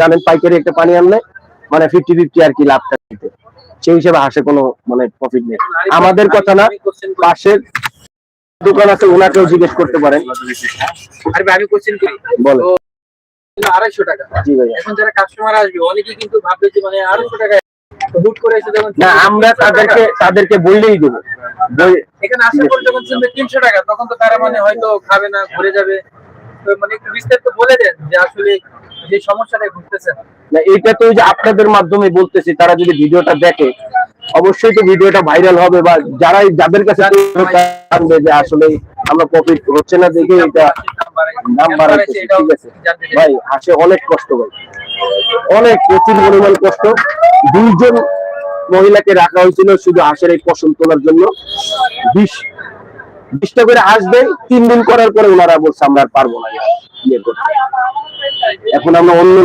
জানেন পাইকারি একটা পানি আনলে মানে ফিফটি ফিফটি আর কি লাভটা দিতে। সেই হিসেবে হাসে কোনো মানে প্রফিট নেই। আমাদের কথা না পাশের দোকান আছে ওনাকেও জিজ্ঞেস করতে পারেন। আমি কোশ্চেন করি। বলে আড়াইশো টাকা। এখন যারা কাস্টমার আসবে অনেকেই কিন্তু ভাববে যে মানে আড়াইশো টাকা না আমরা তাদেরকে তাদেরকে বললেই দেবো। এখানে আসার পর যখন তিনশো টাকা তখন তো তারা মানে হয়তো খাবে না ঘুরে যাবে। মানে একটু বিস্তারিত বলে দেন যে আসলে যে সমস্যাটা ভুগতেছেন না এটা তো যে আপনাদের মাধ্যমে বলতেছি তারা যদি ভিডিওটা দেখে অবশ্যই তো ভিডিওটা ভাইরাল হবে বা যারাই যাদের কাছে জানবে যে আসলে আমরা প্রফিট হচ্ছে না দেখে এটা দাম বাড়াইছে ঠিক আছে। ভাই হাসে অনেক কষ্ট ভাই। অনেক প্রচুর পরিমাণ কষ্ট। দুইজন মহিলাকে রাখা হয়েছিল শুধু হাঁসের এই ফসল তোলার জন্য। বিশ বিশটা করে দেয় তিন দিন করার পরে ওনারা বলছে আমরা আর পারব না ইয়ে এখন আমরা অন্য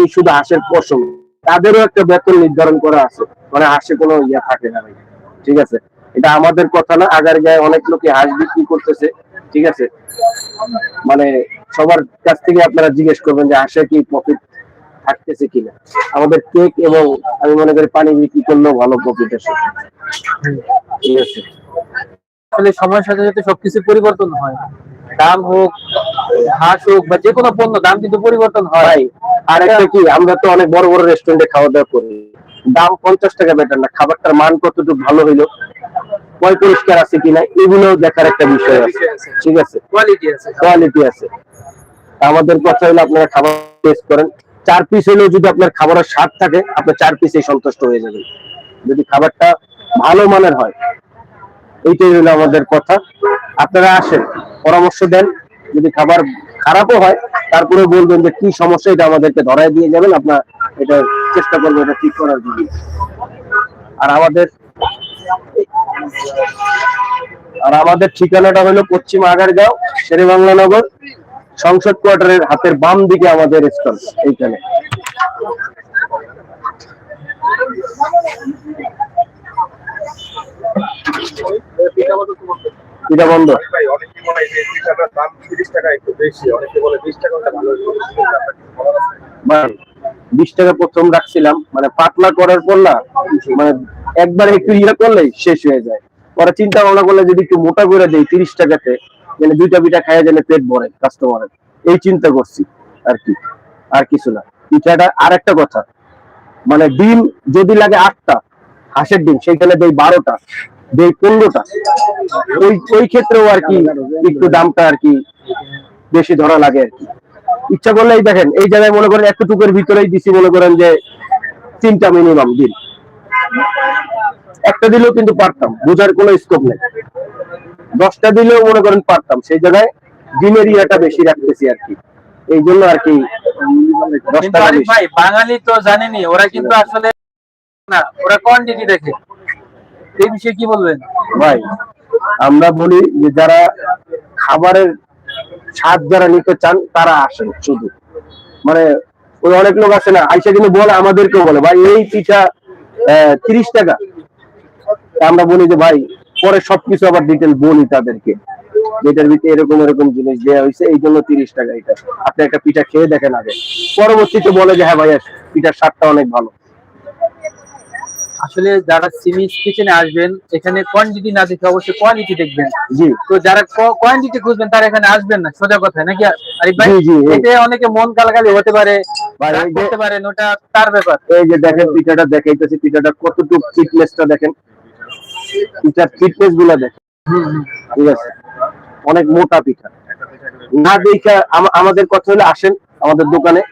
এই শুধু হাঁসের ফসল তাদেরও একটা বেতন নির্ধারণ করা আছে। মানে হাঁসে কোনো ইয়ে থাকে না ঠিক আছে? এটা আমাদের কথা না, আগার গায়ে অনেক লোকে হাঁস বিক্রি করতেছে। ঠিক আছে? মানে সবার কাছ থেকে আপনারা জিজ্ঞেস করবেন যে হাঁসে কি প্রফিট থাকতেছে কিনা। আমাদের কেক এবং আমি মনে করি পানি বিক্রি করলেও ভালো প্রফিট আসে ঠিক আছে? আসলে সময়ের সাথে সাথে সবকিছু পরিবর্তন হয়। দাম হোক হাঁস হোক বা যে কোনো পণ্য দাম কিন্তু পরিবর্তন হয়। আর একটা কি আমরা তো অনেক বড় বড় রেস্টুরেন্টে খাওয়া দাওয়া করি। দাম পঞ্চাশ টাকা বেটার না খাবারটার মান কতটুকু ভালো হইল পয় পরিষ্কার আছে কিনা এগুলো দেখার একটা বিষয় আছে। ঠিক আছে? কোয়ালিটি আছে। কোয়ালিটি আছে। আমাদের কথা হলো আপনারা খাবার টেস্ট করেন। চার পিস হলেও যদি আপনার খাবারের স্বাদ থাকে আপনার চার পিসেই সন্তুষ্ট হয়ে যাবেন যদি খাবারটা ভালো মানের হয় এইটাই হলো আমাদের কথা। আপনারা আসেন, পরামর্শ দেন, যদি খাবার খারাপও হয় তারপরে বলবেন যে কি সমস্যা, এটা আমাদেরকে ধরায় দিয়ে যাবেন, আপনার এটা চেষ্টা করব এটা ঠিক করার জন্য। আর আমাদের আর আমাদের ঠিকানাটা হলো পশ্চিম আগারগাঁও শেরে বাংলা নগর সংসদ কোয়ার্টারের হাতের বাম দিকে আমাদের স্টল, এইখানে এটা বন্ধ ভাই অনেকে মনে হয় যে পিঠাটার দাম তিরিশ বেশি। অনেকে বলে বিশ টাকা প্রথম রাখছিলাম মানে পাতলা করার পর না মানে একবার একটু ইয়ে করলে শেষ হয়ে যায়। পরে চিন্তা ভাবনা করলে যদি একটু মোটা করে দেই তিরিশ টাকাতে মানে দুইটা পিঠা খাইয়া যেন পেট ভরে কাস্টমারের এই চিন্তা করছি আর কি আর কিছু না। পিঠাটা আর একটা কথা মানে ডিম যদি লাগে আটটা হাঁসের ডিম সেইখানে দেই বারোটা। দেই পনেরোটা। ওই ওই ক্ষেত্রেও আর কি একটু দামটা আর কি বেশি ধরা লাগে আর কি। ইচ্ছা করলেই দেখেন এই জায়গায় মনে করেন এতটুকুর ভিতরেই দিছি মনে করেন যে তিনটা মিনিমাম দিন একটা দিলেও কিন্তু পারতাম বোঝার কোনো স্কোপ নেই। দশটা দিলেও মনে করেন পারতাম সেই জায়গায় ডিমের ইয়াটা বেশি রাখতেছি আর কি। এই জন্য আর কি বাঙালি তো জানেনি ওরা কিন্তু আসলে না ওরা কোয়ান্টিটি দেখে। এই বিষয়ে কি বলবেন? ভাই, আমরা বলি যে যারা খাবারের স্বাদ যারা নিতে চান, তারা আসেন শুধু। মানে ওই অনেক লোক আছে না, আইসা কিন্তু বলে, আমাদেরকেও বলে, ভাই, এই পিঠা তিরিশ টাকা। আমরা বলি যে, ভাই, পরে সবকিছু আবার ডিটেল বলি তাদেরকে। যেটার ভিতরে এরকম এরকম জিনিস দেওয়া হয়েছে, এই জন্য তিরিশ টাকা এটা। আপনি একটা পিঠা খেয়ে দেখেন আগে। পরবর্তীতে বলে যে হ্যাঁ ভাই, পিঠার স্বাদটা অনেক ভালো। আসলে যারা সিমিস কিচেনে আসবেন এখানে কোয়ান্টিটি না দেখে অবশ্যই কোয়ালিটি দেখবেন। জি। তো যারা কোয়ান্টিটি খুঁজবেন তারা এখানে আসবেন না সোজা কথা নাকি? আরিফ ভাই এতে অনেকে মন কালাকালি হতে পারে করতে পারেন ওটা তার ব্যাপার। এই যে দেখেন পিঠাটা দেখাইতেছি পিঠাটা কতটুকু ফিটনেসটা দেখেন। পিঠার ফিটনেসগুলা দেখেন। ঠিক আছে? অনেক মোটা পিঠা। না দেখা আমাদের কথা হলে আসেন আমাদের দোকানে।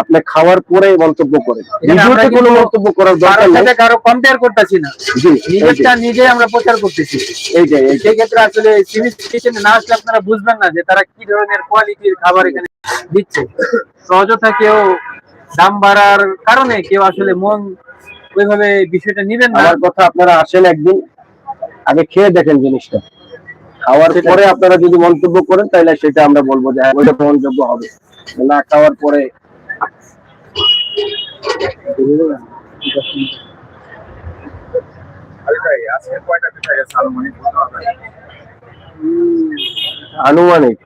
আপনি খাওয়ার পরে মন্তব্য করেন। ভিডিওতে কোনো মন্তব্য করার দরকার নেই। কারও কম্পেয়ার করতেছি না। জি নিজেরটা নিজে আমরা প্রচার করতেছি। এইটাই এইটাই। সেই ক্ষেত্রে আসলে সিমিস কিচেনে না আসলে আপনারা বুঝবেন না যে তারা কি ধরনের কোয়ালিটির খাবার এখানে দিচ্ছে। তো অযথা কেউ দাম বাড়ার কারণে কেউ আসলে মন ওইভাবে বিষয়টা নিবেন না। আমার কথা আপনারা আসেন একদিন আগে খেয়ে দেখেন জিনিসটা। খাওয়ার পরে আপনারা যদি মন্তব্য করেন তাহলে সেটা আমরা বলব যে হ্যাঁ ওইটা গ্রহণযোগ্য হবে। না খাওয়ার পরে আরে ভাই আজকে কয়টা পিঠা গেছে আনুমানিক।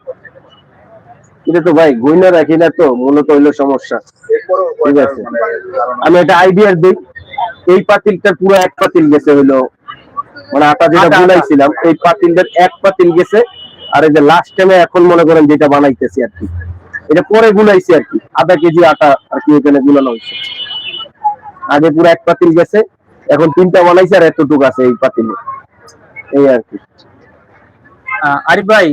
এটা তো ভাই গইনা রাখি না তো মূলত হইল সমস্যা। ঠিক আছে। আমি একটা আইডিয়ার দিই। এই পাতিলটা পুরো এক পাতিল গেছে হইল। মানে আটা যেটা আটা। এই পাতিলটার এক পাতিল গেছে। আর এই যে লাস্ট টাইমে এখন মনে করেন যেটা বানাইতেছি আর কি। এটা পরে গুলাইছি আর কি। আধা কেজি আটা আর কি এখানে গুলানো হয়েছে। আগে পুরো এক পাতিল গেছে এখন তিনটা বানাইছে আর এতটুকু আছে এই পাতিলে। এই আর কি। আরিফ ভাই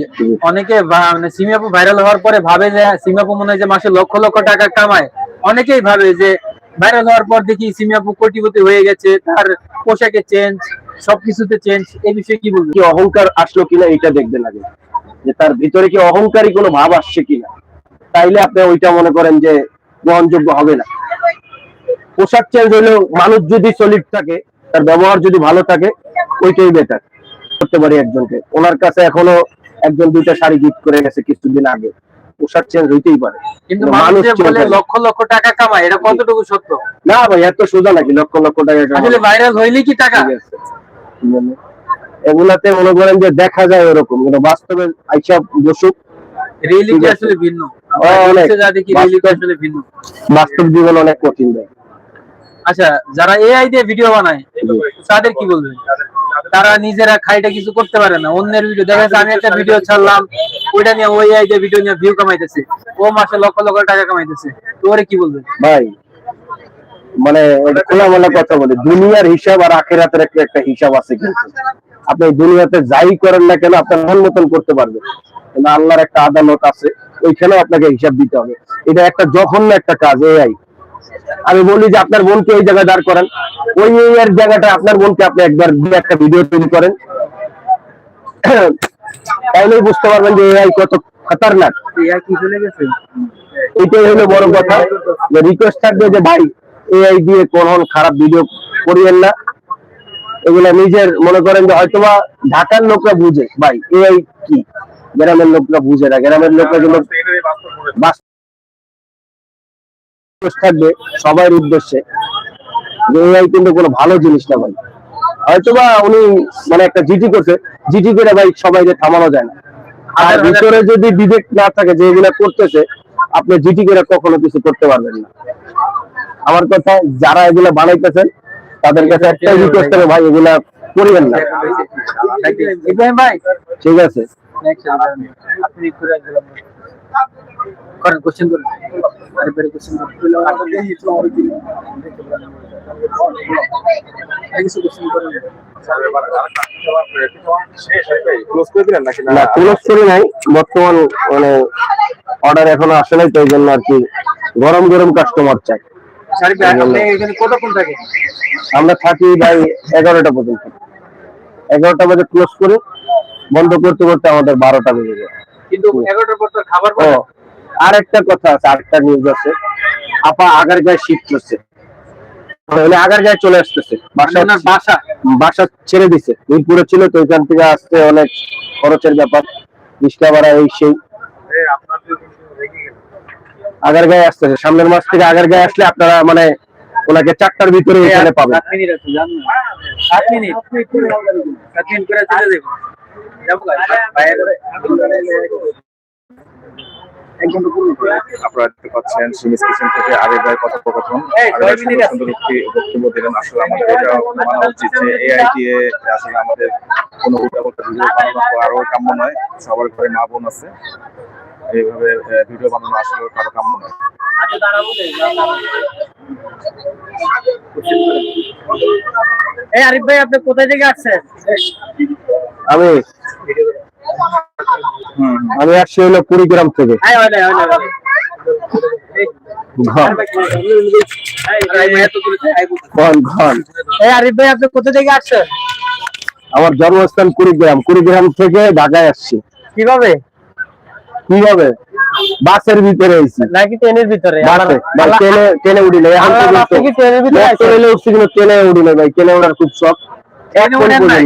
অনেকে মানে সিমিয়াপু ভাইরাল হওয়ার পরে ভাবে যে সিমিয়াপু মনে হয় যে মাসে লক্ষ লক্ষ টাকা কামায়। অনেকেই ভাবে যে ভাইরাল হওয়ার পর দেখি সিমিয়াপু কোটিপতি হয়ে গেছে তার পোশাকে চেঞ্জ সবকিছুতে চেঞ্জ এই বিষয়ে কি বলবেন? কি অহংকার আসলো কিনা এটা দেখবেন আগে। যে তার ভিতরে কি অহংকারী কোনো ভাব আসছে কিনা? তাইলে আপনি ওইটা মনে করেন যে গ্রহণযোগ্য হবে না। পোশাক চেঞ্জ হলেও মানুষ যদি সলিড থাকে তার ব্যবহার যদি ভালো থাকে ওইটাই বেটার করতে পারি একজনকে। ওনার কাছে এখনও একজন দুইটা শাড়ি গিফট করে গেছে কিছুদিন আগে। পোশাক চেঞ্জ হইতেই পারে। কিন্তু কিন্তু মানুষ বলে লক্ষ লক্ষ টাকা কামায় এটা কতটুকু সত্য? না ভাই এত সোজা নাকি? লক্ষ লক্ষ টাকা কামানো? আসলে ভাইরাল হইলে কি টাকা? ঠিক আছে। এগুলাতে মনে করেন যে দেখা যায় ওরকম কিন্তু বাস্তবে আইসা বসুক। রিয়েলিটি আসলে ভিন্ন। বাস্তব- জীবন অনেক কঠিন আচ্ছা যারা এআই দিয়ে ভিডিও বানায় তাদের কি বলবেন? তারা নিজেরা খাইটা কিছু করতে পারে না অন্যের ভিডিও দেখা যাচ্ছে আমি একটা ভিডিও ছাড়লাম ওইটা নিয়ে ওই ভিডিও নিয়ে ভিউ কামাইতেছে। ও মাসে লক্ষ লক্ষ টাকা কামাইতেছে। তো ওরে কি বলবেন? ভাই মানে খোলামেলা কথা বলি দুনিয়ার হিসাব আর আখেরাতের একটা একটা হিসাব আছে কিন্তু। আপনি দুনিয়াতে যাই করেন না কেন আপনার মন মতন করতে পারবেন। আল্লাহর একটা আদালত আছে ওইখানে আপনাকে হিসাব দিতে হবে। এটা একটা জঘন্য একটা কাজ এআই আমি বলি যে আপনার বোনকে এই জায়গায় দাঁড় করেন। ওই এর জায়গাটা আপনার বোনকে আপনি একবার দিয়ে একটা ভিডিও তৈরি করেন। তাইলেই বুঝতে পারবেন যে এআই কত খতরনাক। এটাই হলো বড় কথা। যে রিকোয়েস্ট থাকবে যে ভাই এআই দিয়ে কোন খারাপ ভিডিও করিয়েন না। এগুলা নিজের মনে করেন যে হয়তোবা ঢাকার লোকরা বুঝে ভাই এআই কি? গ্রামের লোকরা বুঝে না গ্রামের লোকরা request থাকবে সবার উদ্দেশ্যে। যে এআই কিন্তু কোনো ভালো জিনিস না ভাই। হয়তোবা উনি মানে একটা জিটি করছে জিটি করে ভাই সবাই থামানো যায় না। আর হাজার- ভিতরে যদি বিবেক না থাকে যে এগুলা করতেছে আপনি জিটি করে কখনো কিছু করতে পারবেন না। আমার কথা যারা এগুলা বানাইতেছেন তাদের কাছে একটাই রিকোয়েস্ট ভাই এগুলা করিবেন না। ভাই। ঠিক আছে। আপনি করে দিলাম করেন কোশ্চেন করেন আরে বেরে কোশ্চেন করেন কিছু কোশ্চেন করেন শেষ যায় ক্লোজ করে দিলেন না ক্লোজ করি নাই। বর্তমান মানে অর্ডার এখনও আসে নাই তো জন্য আর কি গরম গরম কাস্টমার চাই। আমরা থাকি ভাই এগারোটা পর্যন্ত। এগারোটা বাজে ক্লোজ করে। বন্ধ করতে করতে আমাদের বারোটা বেজে যায়। কিন্তু এগারোটার পর তো খাবার আর একটা কথা আছে আরেকটা নিউজ আছে। আপা আগার গায়ে শিফট করছে। আগার গায়ে চলে আসতেছে। বাসা বাসা? বাসা ছেড়ে দিছে। মিরপুরে ছিল তো ওইখান থেকে আসতে অনেক খরচের ব্যাপার। রিক্সা ভাড়া এই সেই। আগার গায়ে আসতেছে। সামনের মাস থেকে আগার গায়ে আসলে আপনারা মানে ওনাকে চারটার ভিতরে এখানে পাবেন। সাত মিনিট আছে জান সাত মিনিট। সাত মিনিট করে চলে যাব আপনারা দেখতে পাচ্ছেন সিমিস কিচেন থেকে আরিফ ভাই কথোপকথন সুন্দর একটি বক্তব্য দিলেন। আসলে আমাদের এটা মানা উচিত যে এআই আসলে আমাদের কোনো উল্টাপাল্টা ভিডিও বানানো আরও কাম্য নয়। সবার ঘরে মা বোন আছে। এইভাবে ভিডিও বানানো আসলে কারও কাম্য নয়। এই আরিফ ভাই আপনি কোথায় থেকে আসছেন? আমি আমি আসছি হলো কুড়িগ্রাম থেকে। হয় হয় আসছেন? আমার জন্মস্থান কুড়িগ্রাম। কুড়িগ্রাম থেকে ঢাকায় আসছি। কীভাবে? কীভাবে? বাসের ভিতরে আইছি। নাকি ট্রেনের ভিতরে? ট্রেনে ট্রেনে উঠি নাই? রেলে উঠছি কিন্তু ট্রেনে উঠি নাই ভাই। ট্রেনে ওঠার খুব শখ।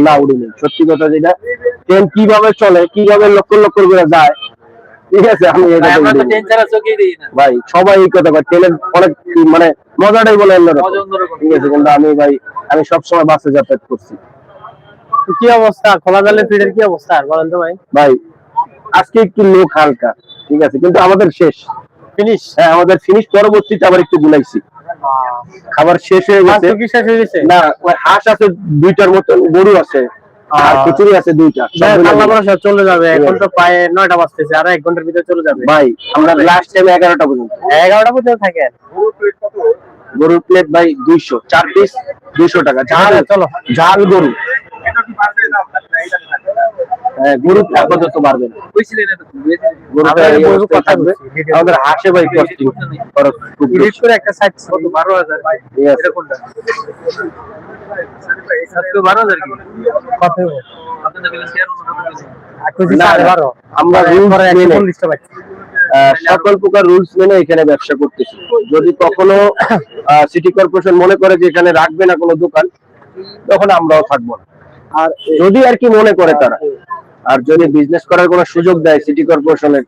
না সত্যি কথা যেটা ট্রেন কীভাবে চলে কীভাবে লক্ষ লক্ষ করে যায় ঠিক আছে আমি এটা ভাই সবাই এই কথা কয় ট্রেনের অনেক মানে মজাটাই বলে। ঠিক আছে কিন্তু আমি ভাই আমি সবসময় বাসে যাতায়াত করছি। কি অবস্থা? খোলা জালে ফিডের কি অবস্থা? আর বলেন তো ভাই। ভাই আজকে একটু লোক হালকা ঠিক ঠিক আছে কিন্তু আমাদের শেষ। ফিনিশ হ্যাঁ আমাদের ফিনিশ পরবর্তীতে আবার একটু গুলাইছি খাবার শেষ হয়ে গেছে। শেষ হয়ে গেছে? না ওই হাঁস আছে দুইটার মতন গরু আছে আর। খিচুড়ি আছে দুইটা আল্লাহ ভরসা চলে যাবে। এখন তো প্রায় নয়টা বাজতেছে আর এক ঘণ্টার ভিতরে চলে যাবে। ভাই আমরা লাস্ট টাইম এগারোটা পর্যন্ত। এগারোটা পর্যন্ত থাকেন? গরুর প্লেট ভাই দুইশো চার পিস দুইশো টাকা। ঝাল চলো। ঝাল গরু। হ্যাঁ আপাতত বাড়বে না। গরুটা আমরা এই গরু অবস্থায় কথা থাকবে। বলছি, ভিডিও। আমাদের হাসে ভাই কস্টিং খরচ খুব বেশি। করে একটা সাইট কত? বারো হাজার। ঠিক এটা কোনটা? বারো হাজার কি? কত? না, না, আমরা রুলস আহ, সকল প্রকার রুলস মেনে এখানে ব্যবসা করতেছি। যদি কখনো সিটি কর্পোরেশন মনে করে যে এখানে রাখবে না কোনো দোকান তখন আমরাও থাকব না। আর যদি আর কি মনে করে তারা। আর যদি বিজনেস করার কোনো সুযোগ দেয় সিটি কর্পোরেশনের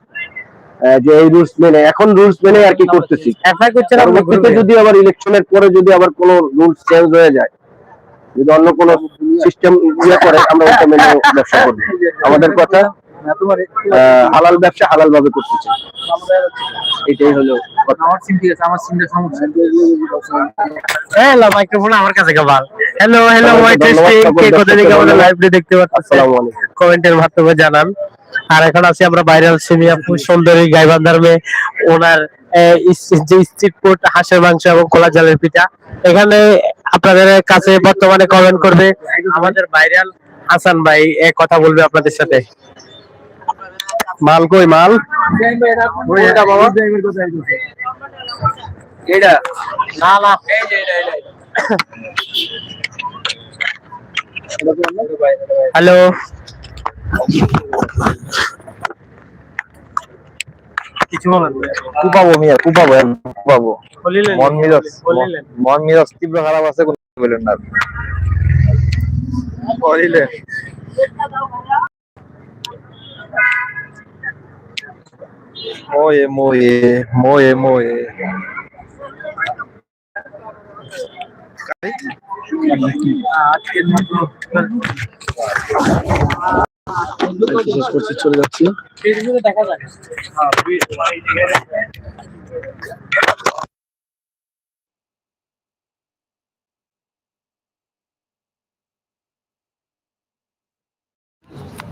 যে এই রুলস মেনে এখন রুলস মেনে আর কি করতেছি। যদি আবার ইলেকশনের পরে যদি আবার কোনো রুলস চেঞ্জ হয়ে যায় যদি অন্য কোনো সিস্টেম ইয়ে করে আমরা ওটা মেনে ব্যবসা করব। আমাদের কথা হালাল ব্যবসা হালাল ভাবে করতে চাই এটাই হলো কথা। আমার আছে আমার সিমটা সমস্যা। হ্যালো মাইক্রোফোন আমার কাছে কাবাল হ্যালো হ্যালো কে কোথা থেকে আমাদের লাইভটি দেখতে পাচ্ছেন কমেন্টের মাধ্যমে জানান আর এখন আছি আমরা ভাইরাল সিমিয়াপুর সুন্দরী গাইবান্ধার মেয়ে ওনার আহ, যে স্ট্রিট ফুড হাঁসের মাংস এবং কোলা জালের পিঠা এখানে আপনাদের কাছে বর্তমানে কমেন্ট করবে আমাদের ভাইরাল হাসান ভাই এ কথা বলবে আপনাদের সাথে মাল কই মাল? এটা না না হ্যালো। কিছু বলেন কুপাবো মিয়া কুপাবো কুপাবো মন মিজাজ বলিলেন। মন মিজাজ তীব্র খারাপ আছে কোনো না বলিলেন। মোয়ে মোয়ে মোয়ে মোয়ে।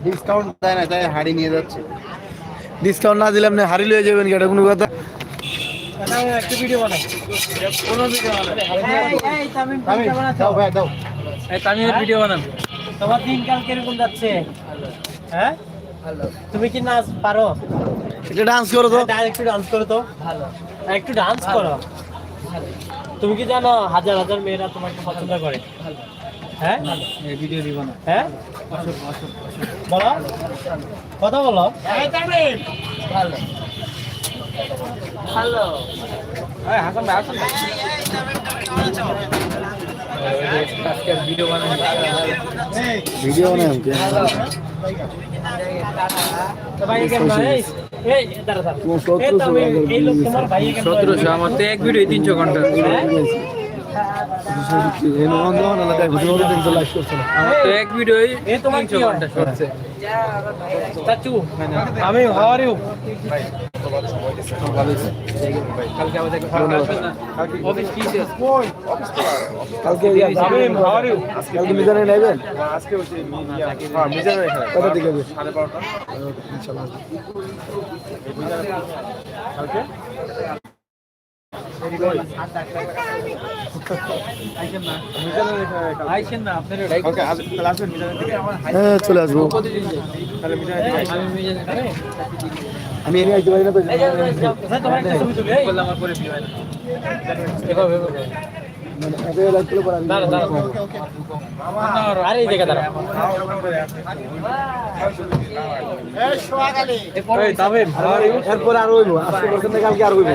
ডিসকাউন্ট দেয় না, তাই হাড়ি নিয়ে যাচ্ছে। ডিসকাউন্ট না দিলে আপনি হাড়ি লয়ে যাবেন এটা কোনো কথা? একটা ভিডিও বানাই কোন ভিডিও বানাই দাও ভাই দাও। এই তামিমের ভিডিও বানাবো তোমার দিনকাল কীরকম যাচ্ছে? হ্যাঁ? তুমি কি নাচ পারো? ডান্স করো তো। হ্যাঁ, একটু ডান্স করো তো। ভালো একটু ডান্স করো। তুমি কি জানো হাজার হাজার মেয়েরা তোমাকে পছন্দ করে? হ্যাঁ? ভিডিও দিব না। হ্যাঁ? বলো। কথা বলো। ভালো ভালো হাসান ভাই হাসান আজকে ভিডিও বানানো ভিডিও বানাই সতেরোশো আমার তো এক ভিডিও তিনশো ঘণ্টা। না। আমার তো এক ভিডিও তিনশো ঘণ্টা সরছে আমি হাউ আর ইউ কালকে কালকে ইউ মিজানে নেবেন কত দিকে হবে? আইছেন না আপনার হ্যাঁ চলে আসব। আমি এনে আসতে পারি না তো আরে এই জায়গা দাঁড়া এই তামিম এরপরে আর হইবো। আজকে বলছেন কালকে আর হইবো।